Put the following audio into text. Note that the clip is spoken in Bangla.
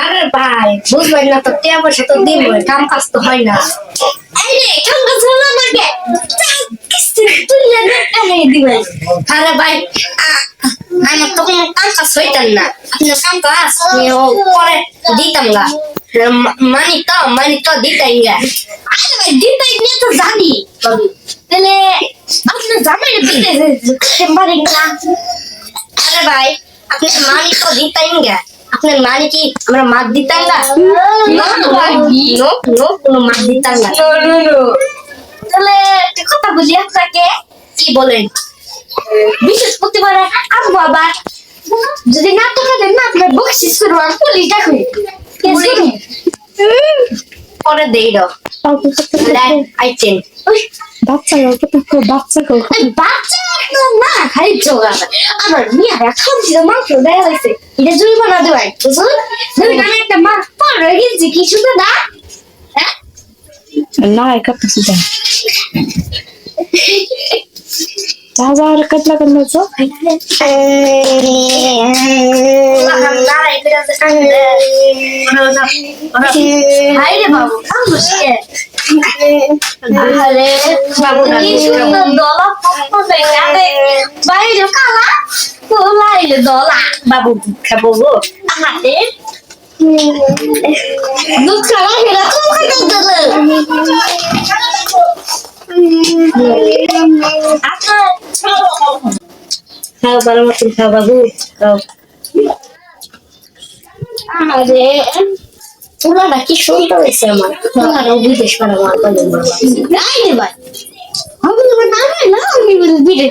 আরে ভাই বুঝবেন না। তো টিয়া পয়সা তো দিব কাম কাজ তো হয় না না না আরে ভাই আ- আমার তো কোনো কাম কাজ হইতেন না কাম কাজ পরে দিতাম মা- মানি তো মানি আরে ভাই দিতাই নিয়ে তো জানি। পারেন না আরে ভাই আপনি মানি তো দিতাম গা আপনার মানি কি আমরা মাছ দিতাম গা নো নো নো কোনো মাছ দিতাম তাহলে কথা বলি আপনাকে কি বলেন? বিশেষ প্রতিবারে আসব আবার যদি না টাকা দেন না আপনার বকশিস করব পুলিশ ডাকবে। পরে দেই বাচ্চা বাচ্চা বাচ্চা তো না খালি জোগা আমার মিয়া খাওয়া ছিল মাংস দেয়া হয়েছে। এটা জরিমানা দেওয়াই বুঝুন ধরুন একটা মাছ পর হয়ে গেছি কি শুধু না? হ্যাঁ? না একা কিছু আর কাটলা করল তো? আরে বাবু খাব গো আরে দুধ দিলে আপনার খাও ভালো মতন খাও বাবু খাও আরে পুরাটা কি সুন্দর হয়েছে আমার? পুরাটা বিদেশ করা আমার বলে ভাই। আমি বলব না না? আমি বলে বিরে